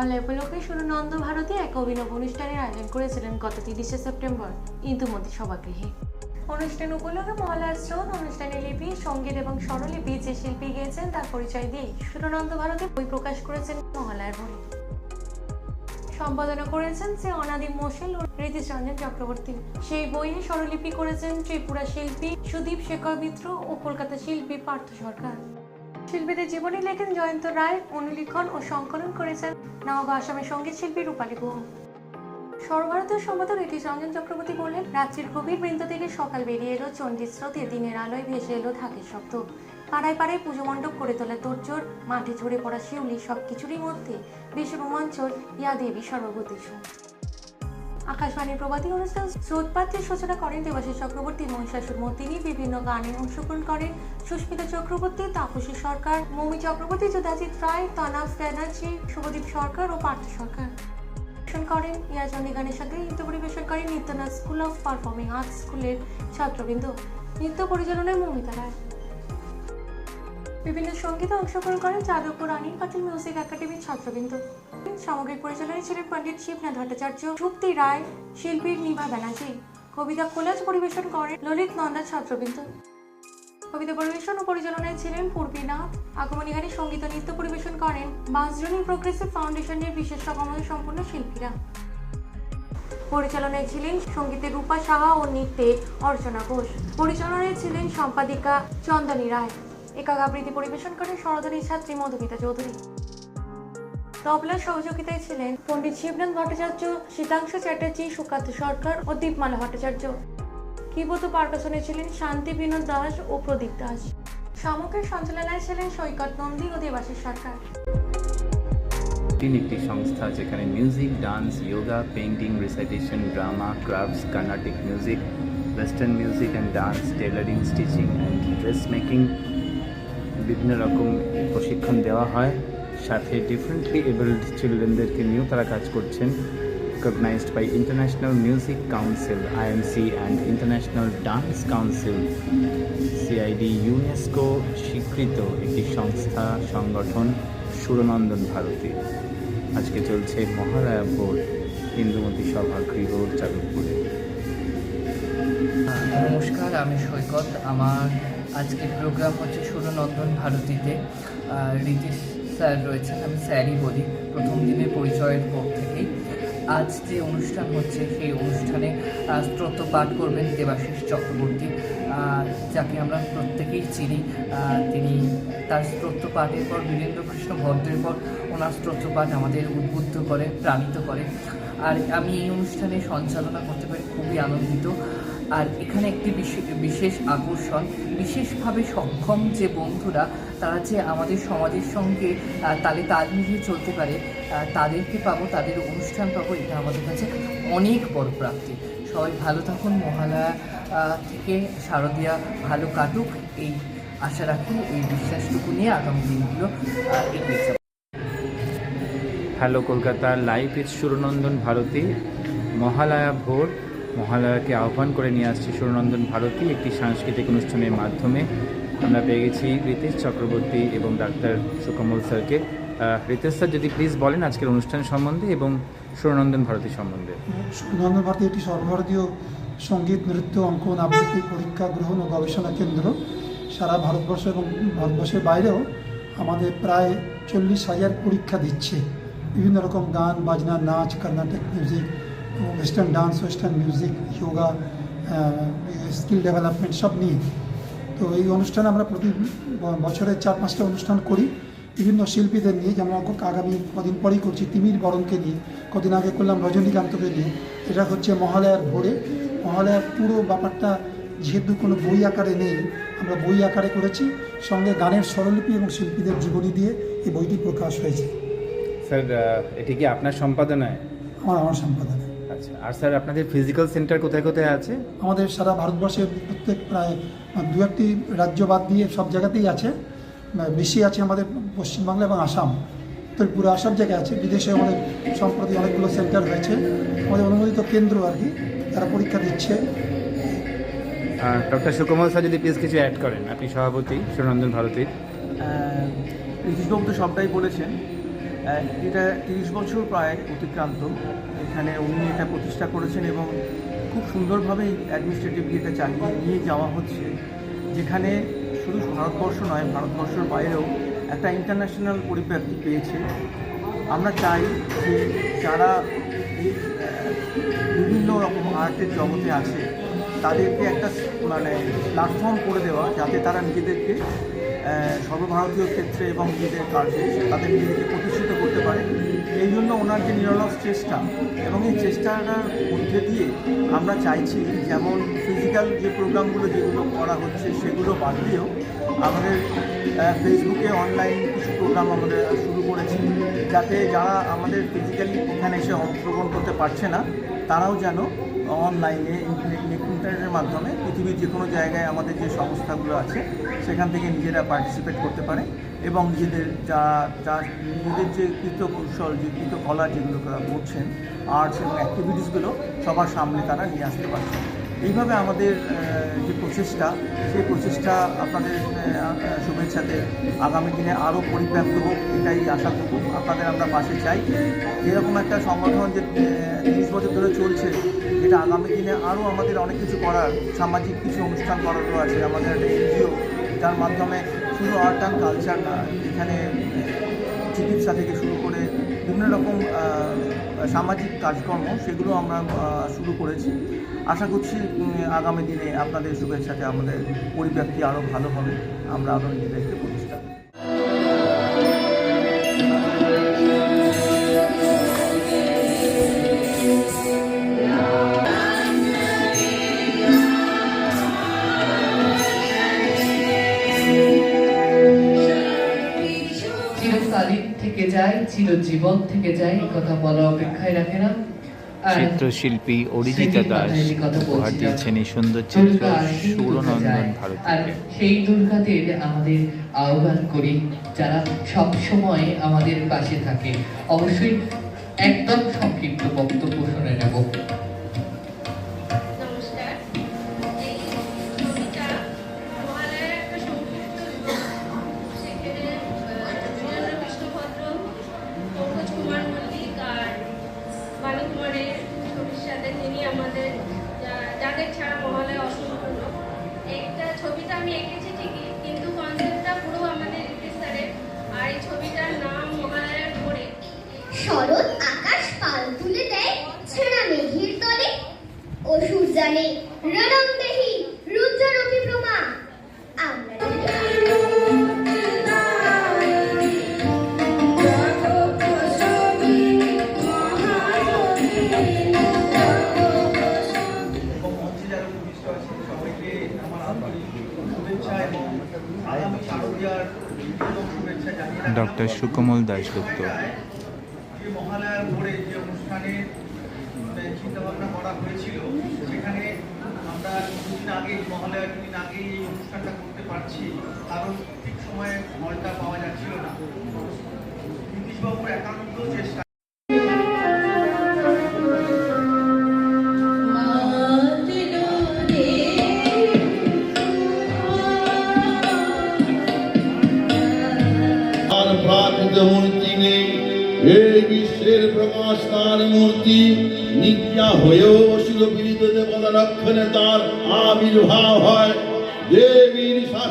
মহল্লা উপলক্ষে সুরনন্দ ভারতী এক অভিনব অনুষ্ঠানের আয়োজন করেছিলেন গত তিরিশে সেপ্টেম্বর সভাগৃহে। অনুষ্ঠান উপলক্ষে মহলার স্রোত অনুষ্ঠানে লিপি, সংগীত এবং স্বরলিপি যে শিল্পী তার পরিচয় দিয়ে সুরনন্দ ভারতী বই প্রকাশ করেছেন মহলার বই সম্পাদনা করেছেন সে অনাদি মোশেল ও রঞ্জন চক্রবর্তী। সেই বইয়ে স্বরলিপি করেছেন ত্রিপুরা শিল্পী সুদীপ শেখর মিত্র ও কলকাতা শিল্পী পার্থ সরকার। শিল্পীদের জীবনী লেখেন জয়ন্ত রায় অনুলিখন ও সংকলন করেছেন নওগাঁ আসামের সংগীত শিল্পী রূপালী গুহ সর্বভারতীয় সম্পাদক এটি রঞ্জন চক্রবর্তী বললেন রাত্রির গভীর বৃন্দ থেকে সকাল বেরিয়ে এলো, চণ্ডীর স্রোতে দিনের আলোয় ভেসে এলো ঢাকের শব্দ। পাড়ায় পাড়ায় পুজো মণ্ডপ করে তোলা তোরজোর মাঠে ঝরে পড়া শিউলি সব কিছুরই মধ্যে বেশ রোমাঞ্চল, ইয়া দেবী সর্বভূতেষু। আকাশবাণীর প্রবাদী অনুষ্ঠান স্রোতপাত্রের সূচনা করেন দেবাশিস চক্রবর্তী, মহিষাসুর মতিনি, বিভিন্ন গানে অংশগ্রহণ করেন সুস্মিতা চক্রবর্তী, তাপসী সরকার, মৌমি চক্রবর্তী যুদাজিৎ রায় তনাফ ব্যানার্জি, শুভদীপ সরকার ও পার্থ সরকার। করেন গানের নৃত্য পরিবেশন করেন Nityanath school of performing arts স্কুলের ছাত্রবৃন্দ। নৃত্য পরিচালনায় মৌমিতা রায়। বিভিন্ন সঙ্গীতে অংশগ্রহণ করেন যাদবপুর রানী, পাটিল মিউজিক একাডেমির ছাত্রবৃন্দ। সামগ্রিক পরিচালনায় ছিলেন পণ্ডিত শিবনাথ ভট্টাচার্য শুক্তি রায়, শিল্পী নিভা ব্যানার্জি, কবিতা কোলাজ পরিবেশন করেন ললিত নন্দা ছাত্রবৃন্দ। কবিতা পরিবেশন ও পরিচালনায় ছিলেন পূর্বীনাথ, আগমনীহারি সংগীত নৃত্য পরিবেশন করেন বাঁশজনী প্রোগ্রেসিভ ফাউন্ডেশনের বিশেষ সমাজ সম্পন্ন শিল্পীরা। পরিচালনায় ছিলেন সঙ্গীতে রূপা সাহা ও নৃত্যে অর্চনা ঘোষ। পরিচালনায় ছিলেন সম্পাদিকা চন্দনী রায়। একক আবৃত্তি পরিবেশন করেন সরদারি ছাত্রী মধুমিতা চৌধুরী। তবলার সহযোগিতায় ছিলেন পণ্ডিত শিবনাথ ভট্টাচার্য শীতাংশু চ্যাটার্জি, সুকান্ত সরকার ও দীপমালা ভট্টাচার্য। কিবোর্ড ও পারকাশনে ছিলেন শান্তি বিনোদ দাস ও প্রদীপ দাস। সামগ্রিক সঞ্চালনায় ছিলেন সৈকত নন্দী ও দেবাশিস সরকার। একটি সংস্থা যেখানে music, dance yoga painting, recitation, drama, crafts, Carnatic music, western music and dance tailoring stitching and dress making বিভিন্ন রকম প্রশিক্ষণ দেওয়া হয়। সাথে ডিফারেন্টলি এবলড চিলড্রেনদেরকে নিয়েও তারা কাজ করছেন। Recognised by international music council IMC and international dance council CID UNESCO স্বীকৃত একটি সংস্থা, সংগঠন, সুরনন্দন ভারতী। আজকে চলছে মহালয়া ভোর ইন্দুমতি সভাগৃহ যাদবপুরে নমস্কার, আমি সৈকত। আমার আজকের প্রোগ্রাম হচ্ছে সুরনন্দন ভারতীতে। ঋতিশ স্যার রয়েছেন, আমি স্যারই বলি, প্রথম দিনের পরিচয়ের পর থেকেই। আজ যে অনুষ্ঠান হচ্ছে, সেই অনুষ্ঠানে স্তোত্র পাঠ করবেন দেবাশিস চক্রবর্তী যাকে আমরা প্রত্যেকেই চিনি। তিনি তার স্তোত্র পাঠের পর বীরেন্দ্র কৃষ্ণ ভদ্রের পর, ওনার স্তোত্র পাঠ আমাদের উদ্বুদ্ধ করে, প্রাণিত করে। আর আমি এই অনুষ্ঠানে সঞ্চালনা করতে পারি খুবই আনন্দিত। আর এখানে একটি বিশে- বিশেষ আকর্ষণ, বিশেষভাবে সক্ষম যে বন্ধুরা, তারা যে আমাদের সমাজের সঙ্গে তালে তাল মিলিয়ে চলতে পারে তাদেরকে পাবো, তাদের অনুষ্ঠান পাবো, এটা আমাদের কাছে অনেক বড় প্রাপ্তি। সবাই ভালো থাকুন, মহালয়া থেকে শারদিয়া ভালো কাটুক, এই আশা রাখি, এই বিশ্বাসটুকু নিয়ে আগামী দিনগুলো hello Kolkata live is Surnandan Bharati, Mahalaya ভোর। মহালয়াকে আহ্বান করে নিয়ে আসছে সুরনন্দন ভারতী একটি সাংস্কৃতিক অনুষ্ঠানের মাধ্যমে। আমরা পেয়ে গেছি রিতেশ চক্রবর্তী এবং ডাক্তার সুকমল স্যারকে। রিতেশ স্যার, যদি প্লিজ বলেন আজকের অনুষ্ঠান সম্বন্ধে এবং সুরনন্দন ভারতী সম্বন্ধে। সুন্দর ভারতী একটি সর্বভারতীয় সংগীত, নৃত্য, অঙ্কন, আবৃত্তি, পরীক্ষা, গ্রহণ ও গবেষণা কেন্দ্র। সারা ভারতবর্ষ এবং ভারতবর্ষের বাইরেও আমাদের প্রায় চল্লিশ হাজার পরীক্ষা দিচ্ছে। বিভিন্ন রকম গান, বাজনা, নাচ, Carnatic music western dance western music yoga skill development সব নিয়ে। তো এই অনুষ্ঠানে আমরা প্রতি বছরের চার পাঁচটা অনুষ্ঠান করি বিভিন্ন শিল্পীদের নিয়ে। যেমন আগামী কদিন পরেই করছি তিমির বরণকে নিয়ে কদিন আগে করলাম রজনীকান্তকে নিয়ে। এটা হচ্ছে মহালয়ার ভোরে। মহালয়ার পুরো ব্যাপারটা যেহেতু কোনো বই আকারে নেই আমরা বই আকারে করেছি। সঙ্গে গানের স্বরলিপি এবং শিল্পীদের জীবনী দিয়ে এই বইটি প্রকাশ হয়েছে। স্যার এটি কি আপনার সম্পাদনায়? আমার আমার সম্পাদনে আচ্ছা আর স্যার আপনাদের ফিজিক্যাল সেন্টার কোথায় কোথায় আছে? আমাদের সারা ভারতবর্ষের প্রত্যেক প্রায় দু একটি রাজ্য বাদ দিয়ে সব জায়গাতেই আছে। বেশি আছে আমাদের পশ্চিমবাংলা এবং আসাম। ত্রিপুরা সব জায়গায় আছে। বিদেশে আমাদের সম্প্রতি অনেকগুলো সেন্টার হয়েছে। আমাদের অনুমোদিত কেন্দ্র আর কি তারা পরীক্ষা দিচ্ছে। ডক্টর সুকমল স্যার যদি প্লিজ কিছু অ্যাড করেন। আপনি সভাপতি সুরনন্দন ভারতীর। ঋতিশবাবু তো সবটাই বলেছেন। এটা তিরিশ বছর প্রায় অতিক্রান্ত। এখানে উনি এটা প্রতিষ্ঠা করেছেন এবং খুব সুন্দরভাবে অ্যাডমিনিস্ট্রেটিভলি এটা চালিয়ে নিয়ে যাওয়া হচ্ছে। যেখানে শুধু ভারতবর্ষ নয়, ভারতবর্ষের বাইরেও একটা ইন্টারন্যাশনাল পরিব্যাপ্তি পেয়েছে। আমরা চাই যে যারা বিভিন্ন রকম আর্টের জগতে আছে, তাদেরকে একটা মানে প্ল্যাটফর্ম করে দেওয়া, যাতে তারা নিজেদেরকে সর্বভারতীয় ক্ষেত্রে এবং নিজেদের কাজে তাদের নিজেদেরকে প্রতিষ্ঠিত করতে পারে। এই জন্য ওনার যে নিরলস চেষ্টা এবং এই চেষ্টাটার মধ্যে দিয়ে আমরা চাইছি যেমন ফিজিক্যাল যে প্রোগ্রামগুলো যেগুলো করা হচ্ছে সেগুলো বাদ দিয়েও আমাদের ফেসবুকে অনলাইন কিছু প্রোগ্রাম আমাদের শুরু করেছি। যাতে যারা আমাদের ফিজিক্যালি এখানে এসে অংশগ্রহণ করতে পারছে না, তারাও যেন অনলাইনে ইন্টারনেটের মাধ্যমে পৃথিবীর যে কোনো জায়গায় আমাদের যে সংস্থাগুলো আছে, সেখান থেকে নিজেরা পার্টিসিপেট করতে পারে এবং নিজেদের যা যা নিজেদের যে কৃত কৌশল যে কৃত কলা যেগুলো তারা করছেন আর্টস এবং অ্যাক্টিভিটিসগুলো সবার সামনে তারা নিয়ে আসতে পারছে এইভাবে আমাদের যে প্রচেষ্টা, সেই প্রচেষ্টা আপনাদের শুভেচ্ছাতে আগামী দিনে আরও পরিব্যাপ্ত হোক এটাই আশা করব। আপনাদের আমরা পাশে চাই। এরকম একটা সংগঠন যে তিরিশ বছর ধরে চলছে যেটা আগামী দিনে আরও আমাদের অনেক কিছু করার, সামাজিক কিছু অনুষ্ঠান করারও আছে। আমাদের একটা এনজিও, যার মাধ্যমে শুধু আর্ট অ্যান্ড কালচার না, এখানে চিকিৎসা থেকে শুরু করে বিভিন্ন রকম সামাজিক কাজকর্ম, সেগুলো আমরা শুরু করেছি। আশা করছি আগামী দিনে আপনাদের শুভেচ্ছাতে আমাদের পরিব্যাপ্তি আরও ভালো হবে। আমরা আরও নিজেদেরকে প্রতিষ্ঠা থেকে যায়, চিরজীবন থেকে যায় কথা বলা অপেক্ষায় রাখে না। চিত্রশিল্পী অরিজিতা দাস উপহার। দিয়েছেন এই সুন্দর চিত্র সৌরনন্দন ভারত ভারতীকে সেই দুর্গাদের আমাদের আহ্বান করি যারা সব সময় আমাদের পাশে থাকে। অবশ্যই একদম সংক্ষিপ্ত বক্তব্য শুনে নেব। ডক্টর সুকমল দাশগুপ্ত। যে অনুষ্ঠানে করা হয়েছিল সেখানে আমরা দুদিন মহালয়ার এই অনুষ্ঠানটা করতে পারছি কারণ ঠিক সময়ে হলটা পাওয়া যাচ্ছিল না। নীতিশবাবুর একান্ত চেষ্টা বিশ্বের প্রকাশ তার মূর্তি নিজ্ঞা হয়েও বসিল পীড়িত দেবতা রক্ষণে তার আবির্ভাব হয়। দেবীর শাসন